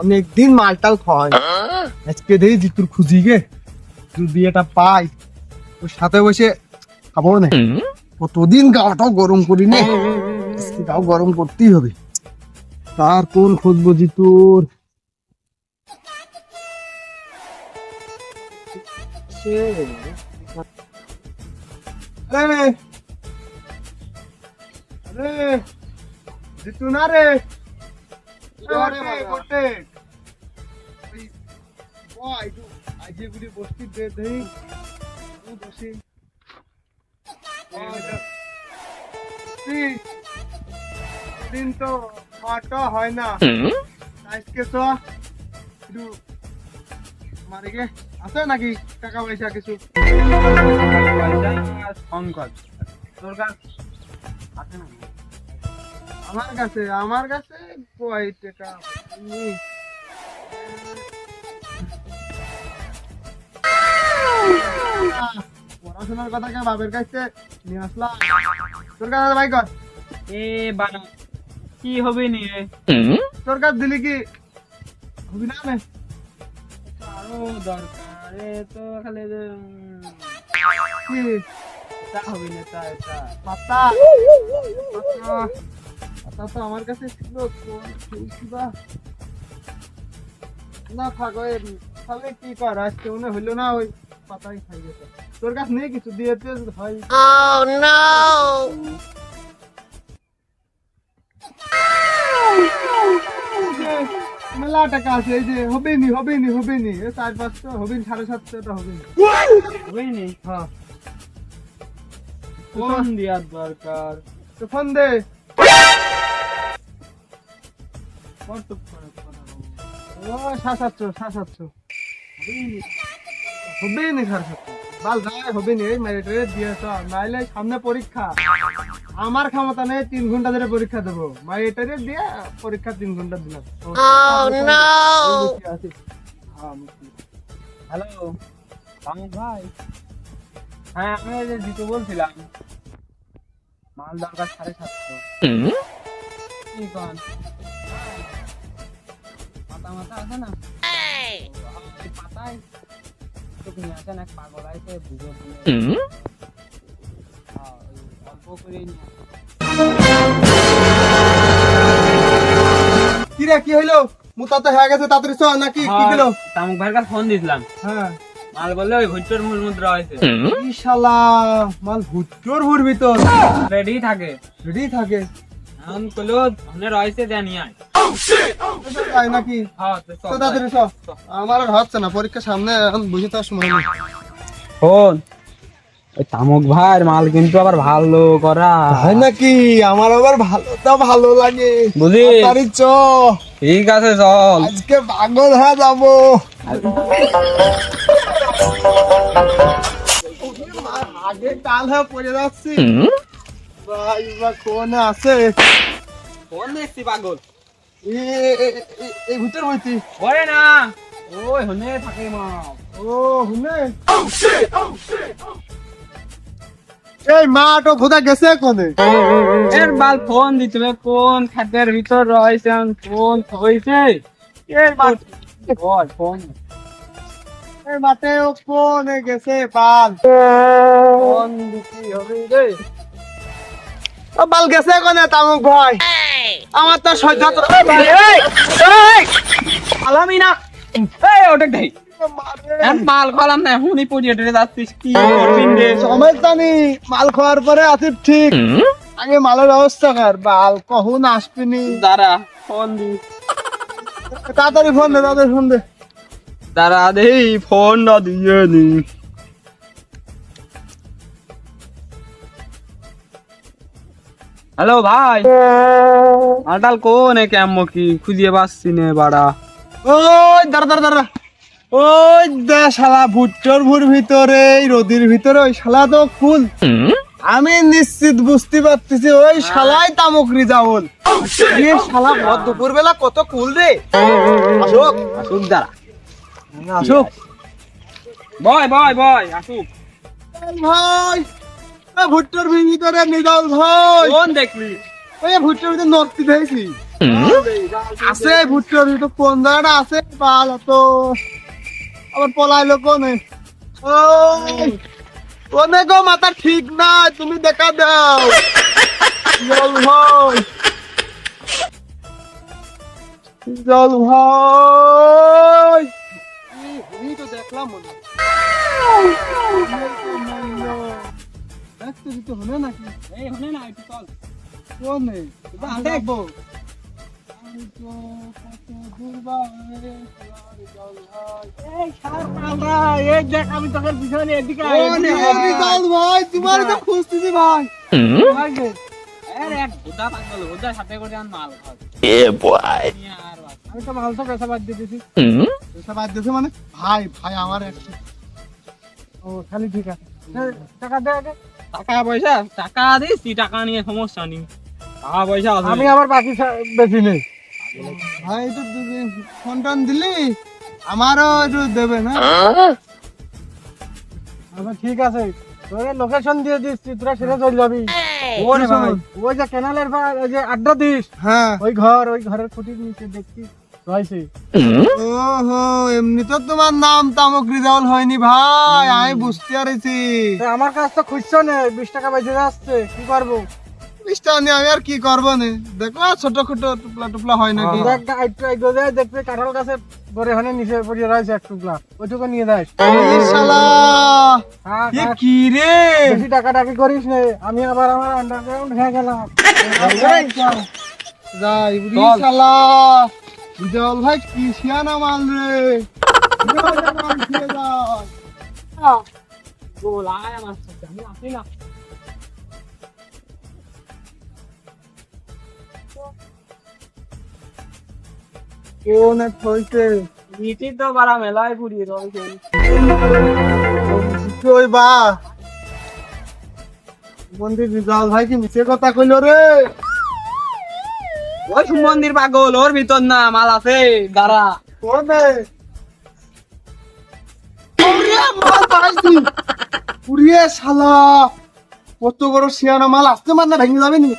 অনেকদিন মালটাল খাওয়াই আজকে দেখি জিতুর খুঁজি গে। যদি এটা পাই। ওর সাথে বসে খাব না। কতদিন গাওয়াটাও গরম করি নে। আজকে গাও গরম করতেই হবে। তার কোন খুঁজবো জিতুর আরে আরে জিতু না রে। দিন তো মাটা হয় না আজকে তো একটু মারে গে আছে নাকি টাকা পয়সা কিছু সংকট তোর কাছে আছে না আমার কাছে আমার কাছে কয় টাকা পড়াশোনার কথা কে বাপের কাছে নিয়ে আসলাম তোর কাছে ভাই কর এ বানা কি হবে নি? তোর কাছে দিলি কি? হবি না নে? আরও দরকার এ তো খালি যে, কি? তা হবে না তা এটা পাতা পাতা পাতা তো আমার কাছে ছিল বা না থাক তাহলে কি কর আজকে মনে হইল না ওই পাতাই খাই গেছে। তোর কাছে নেই কিছু দিয়ে হয়। মেলা টাকা আছে এই যে হবে নি হবে নি হবে নি চার পাঁচশো হবে নি, সাড়ে সাতশোটা হবে নি হবে নি হ্যাঁ। ফোন দেওয়ার দরকার। তো ফোন দে। কত ও সাতশো সাতশো হবে নি সাড়ে সাতশো বাল যাই হবে নি এই মেরে টেরে দিয়েছ নাইলে সামনে পরীক্ষা আমার ক্ষমতা নেই তিন ঘণ্টা ধরে পরীক্ষা দেবো মাইটারে দিয়ে পরীক্ষা তিন ঘণ্টা দিলাম হ্যালো কামুক ভাই হ্যাঁ আমি যে জিতু বলছিলাম। মাল দরকার সাড়ে সাতশো। পাতা মাথা আছে না পাতায় তোকে নিয়ে আসেন এক পাগল আছে বুঝে বুঝে অল্প করে নিয়ে কি হইল মুতা তো হয়ে গেছে তাড়াতাড়ি নাকি কি দিলো তামুক ভাইয়ের কাছে ফোন দিয়েছিলাম হ্যাঁ মাল বললে ওই ভুট্টোর মূল মুদ্রা হয়েছে কি শালা মাল ভুট্টোর ভুর ভিতর রেডি থাকে। রেডি থাকে। এখন কলো ধনে রয়েছে জানি আয়। তাই নাকি? তো তাড়াতাড়ি চ আমার আর হচ্ছে না পরীক্ষা সামনে এখন বুঝে তো সময় নেই। ফোন ওই তামুক ভাইয়ের মাল কিন্তু আবার ভালো করা। তাই নাকি? আমার আবার ভালো ভালো লাগে। বুঝি তাড়াতাড়ি চ। ঠিক আছে চল। আজকে পাগল হয়ে যাব। আগে হয়ে পড়ে যাচ্ছি ভাই বা কোন আছে? দেখছি পাগল? এই ভূতের বইতি ওরে না। ওই হনে থাকে মা। ও হুনে এই মা তো ভূতা গেছে কোনে? এর বাল ফোন দিতে কোন খাদ্যের ভিতর রয়েছে ফোন হইছে? এর বাল ফোন। এই মাঠে ও কোনে গেছে বাল? ফোন দিতে হবে রে। ও বাল গেছে কোনে তামুক ভাই। আমার তো সহ্য আলামি না। এই ওটা দেই মাল খলাম না হুনি পুজিয়ে টরে যাচ্ছিস। কি করবি রে? সমস্যা নেই মাল খাওয়ার পরে আসিফ ঠিক। আগে মালের ব্যবস্থা কর বাল কখন আসবিনি দাঁড়া ফোন দি। তাড়াতাড়ি ফোন দে তাড়াতাড়ি ফোন দে। দাঁড়া দেই ফোন না দিয়ে নি হ্যালো ভাই। আটাল কোন কেমন কি? খুঁজিয়ে পাচ্ছি নে বাড়া। ওই, দাঁড়া দাঁড়া দাঁড়া। ওই দে শালা ভুট্টোর ভুর ভিতরে রোদির ভিতরে, ওই শালা তো ফুল। আমি নিশ্চিত বুঝতে পারতেছি ওই শালাই তামকরি যাবল এই শালা ভর দুপুর বেলা কত কুল রে। আসুক আসুক, দাঁড়া। আসুক। বয় বয় বয়, আসুক। ভাই। এ ভুট্টোর ভিতরে নিদল ভাই কোন দেখলি? ওই ভুট্টোর ভিতরে নর্তি দেখছি আছে ভুট্টোর ভিতর কোন জায়গাটা আছে? পাল তো আবার পলাইলো কোনে? ওই, কোনে গো মাথা ঠিক না তুমি দেখা দাও। জল ভাই জল ভাই আমি তো দেখলাম মনে দেখতে দিতে হলে নাকি? এই হনে না একটু চল। কোনে? আমি দেখব। আমি তোকে পিছনে এদিকে ভাই তোমার তো খুঁজতেছি ভাই। আরে এক হুদা পাগল হুদা সাথে করে আন মাল খাও। আমি তো মাল তো পেশা বাদ দিয়ে দিছি। পয়সা বাদ দিয়েছে মানে? ভাই ভাই আমার একটা। ও খালি ঠিক আছে। টাকা দে আগে। টাকা পয়সা টাকা দিস তুই টাকা নিয়ে সমস্যা নেই। টাকা পয়সা আছে। আমি আবার বাকি বেশি নেই। ভাই তো ফোন টোন দিলি? আমারও একটু দেবে না? আচ্ছা ঠিক আছে। তোকে লোকেশন দিয়ে দিস তুই তোরা সেটা চলে যাবি। ওরে ভাই ওই যে কেনালের পা ওই যে আড্ডা দিস। হ্যাঁ। ওই ঘর ওই ঘরের খুঁটির নিচে দেখছি রয়েছে ওহো এমনি তো তোমার নাম তামক রিজাউল হয়নি ভাই আমি বুঝতে পারছি আমার কাছ তো খুঁজছো না বিশ টাকা বেঁচে যাচ্ছে কি করব বিশটা নিয়ে আমি আর কি করব নে দেখো ছোট ছোট টুপলা টুপলা হয় নাকি দেখবে কাঁঠাল পরে নিচে পড়ে রয়েছে এক টুকলা ওইটুকু নিয়ে যাস শালা। কি রে বেশি টাকা টাকি করিস নে আমি আবার আমার আন্ডারগ্রাউন্ড হয়ে গেলাম যাই শালা রিজাউল ভাই কি শিয়ানা মাল রে রিজাউল ভাই মাল খেয়ে যায়। বল আয় আমার সাথে আমি আসি না কেউ না হইছে ইটি তো বাড়া মেলায় পুড়িয়ে রয়েছে ওই বা মন্দির রিজাউল ভাই কি মিছে কথা কইলো রে ওই মন্দির পাগল ওর ভিতর না মাল আছে দাঁড়া। কোনে ওরে মাল পাইছি পুরিয়ে শালা। কত বড় শিয়ানা মাল আসতে মার না ভেঙে যাবে নি?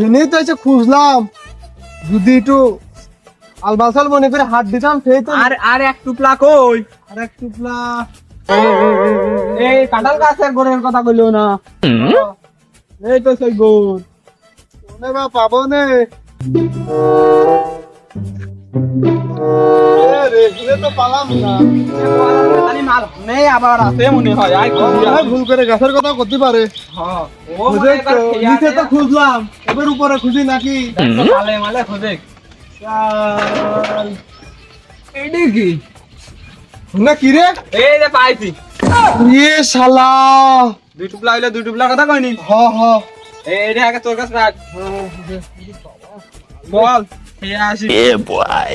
হেনেই তো এসে খুঁজলাম। যদি একটু আলবাসাল মনে করে হাত দিতাম সেই তো আর আর এক টুকলা কই? আর এক টুকলা এই কাঁঠাল গাছের গোড়ের কথা কইলো না। এই তো সেই গোড়। পাবো নে? এ রে মনে হয় ভুল করে গাছের কথা করতে পারে। হ্যাঁ মনে তো নিচে। খুঁজলাম এবার উপরে খুঁজি নাকি। এইডি কি? না কি রে? এই যে পাইছি। ইয়ে শালা। দুই টুকলা হইলে দুই টুকলা কথা কইনি। হ হ। এইটা আগে তোর কাছে রাখ। বল খেয়ে আসি Yeah, boy.